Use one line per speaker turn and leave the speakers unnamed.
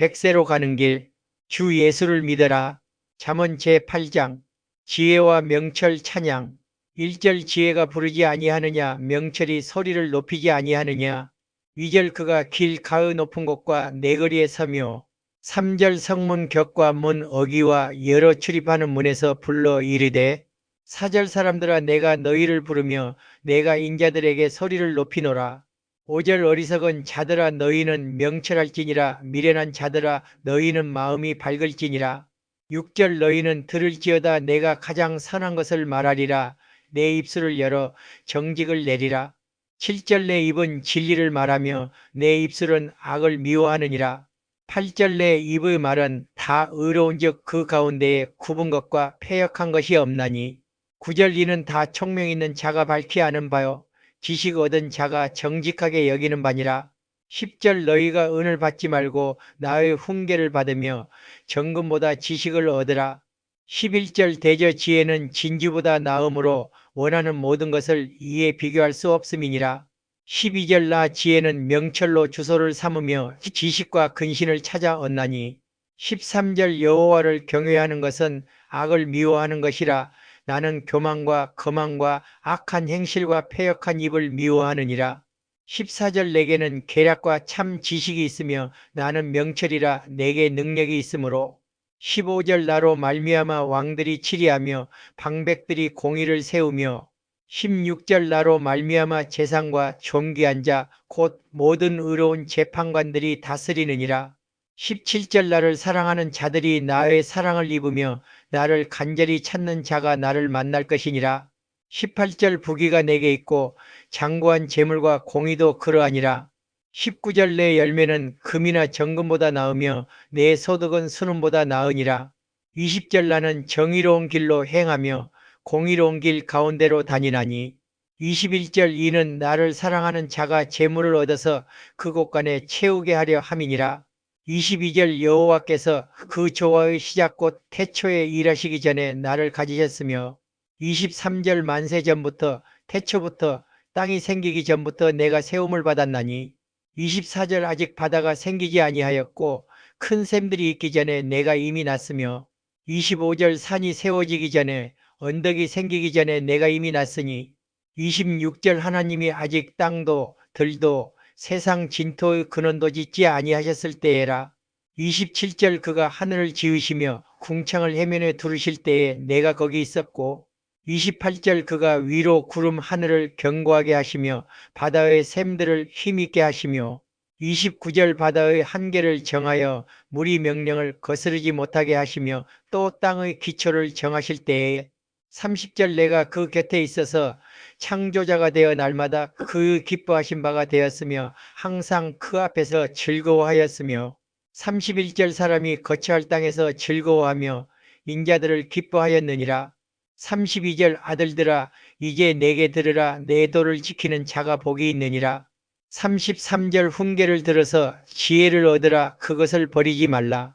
백세로 가는 길, 주 예수를 믿어라. 잠언 제8장, 지혜와 명철 찬양. 1절 지혜가 부르지 아니하느냐, 명철이 소리를 높이지 아니하느냐. 2절 그가 길 가의 높은 곳과 내거리에 서며 3절 성문 격과 문 어기와 여러 출입하는 문에서 불러 이르되 4절 사람들아 내가 너희를 부르며 내가 인자들에게 소리를 높이노라. 5절 어리석은 자들아 너희는 명철할지니라 미련한 자들아 너희는 마음이 밝을지니라. 6절 너희는 들을지어다 내가 가장 선한 것을 말하리라. 내 입술을 열어 정직을 내리라. 7절 내 입은 진리를 말하며 내 입술은 악을 미워하느니라. 8절 내 입의 말은 다 의로운즉 그 가운데에 굽은 것과 패역한 것이 없나니 9절 이는 다 총명 있는 자가 밝히 아는 바요 지식 얻은 자가 정직하게 여기는 바니라. 10절 너희가 은을 받지 말고 나의 훈계를 받으며 정금보다 지식을 얻으라. 11절 대저 지혜는 진주보다 나음으로 원하는 모든 것을 이에 비교할 수 없음이니라. 12절 나 지혜는 명철로 주소를 삼으며 지식과 근신을 찾아 얻나니. 13절 여호와를 경외하는 것은 악을 미워하는 것이라 나는 교만과 거만과 악한 행실과 패역한 입을 미워하느니라. 14절 내게는 계략과 참 지식이 있으며 나는 명철이라 내게 능력이 있으므로. 15절 나로 말미암아 왕들이 치리하며 방백들이 공의를 세우며. 16절 나로 말미암아 재상과 존귀한 자 곧 모든 의로운 재판관들이 다스리느니라. 17절 나를 사랑하는 자들이 나의 사랑을 입으며 나를 간절히 찾는 자가 나를 만날 것이니라. 18절 부귀가 내게 있고 장구한 재물과 공의도 그러하니라. 19절 내 열매는 금이나 정금보다 나으며 내 소득은 순음보다 나으니라. 20절 나는 정의로운 길로 행하며 공의로운 길 가운데로 다니나니 21절 이는 나를 사랑하는 자가 재물을 얻어서 그곳 간에 채우게 하려 함이니라. 22절 여호와께서 그 조화의 시작 곧 태초에 일하시기 전에 나를 가지셨으며 23절 만세 전부터 태초부터 땅이 생기기 전부터 내가 세움을 받았나니 24절 아직 바다가 생기지 아니하였고 큰 샘들이 있기 전에 내가 이미 났으며 25절 산이 세워지기 전에 언덕이 생기기 전에 내가 이미 났으니 26절 하나님이 아직 땅도 들도 세상 진토의 근원도 짓지 아니하셨을 때에라. 27절 그가 하늘을 지으시며 궁창을 해면에 두르실 때에 내가 거기 있었고 28절 그가 위로 구름 하늘을 견고하게 하시며 바다의 샘들을 힘있게 하시며 29절 바다의 한계를 정하여 물이 명령을 거스르지 못하게 하시며 또 땅의 기초를 정하실 때에 30절 내가 그 곁에 있어서 창조자가 되어 날마다 그 기뻐하신 바가 되었으며 항상 그 앞에서 즐거워하였으며 31절 사람이 거처할 땅에서 즐거워하며 인자들을 기뻐하였느니라. 32절 아들들아 이제 내게 들으라. 내 도를 지키는 자가 복이 있느니라. 33절 훈계를 들어서 지혜를 얻으라. 그것을 버리지 말라